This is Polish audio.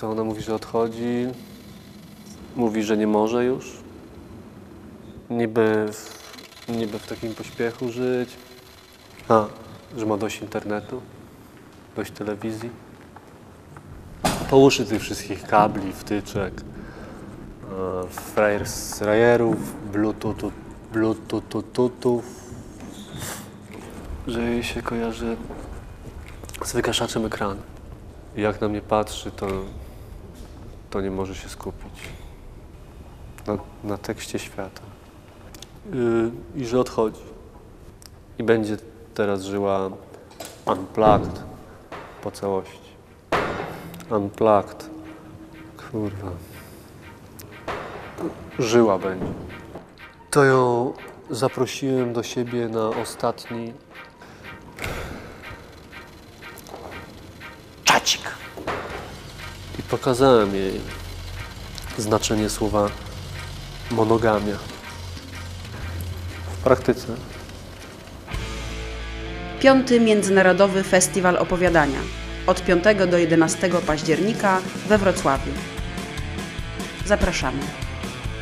to ona mówi, że odchodzi. Mówi, że nie może już. Niby w, niby w takim pośpiechu żyć. A, że ma dość internetu, dość telewizji. Po uszy tych wszystkich kabli, wtyczek, e, frajerów, bluetoothu, bluetoothów, że jej się kojarzy z wygaszaczem ekranu. Jak na mnie patrzy, to, to nie może się skupić na, na tekście świata. Yy, I że odchodzi. I będzie teraz żyła unplugged po całości. Unplugged. Kurwa. Żyła będzie. To ją zaprosiłem do siebie na ostatni czacik. Pokazałem jej znaczenie słowa monogamia w praktyce. Piąty Międzynarodowy Festiwal Opowiadania od 5 do 11 października we Wrocławiu. Zapraszamy.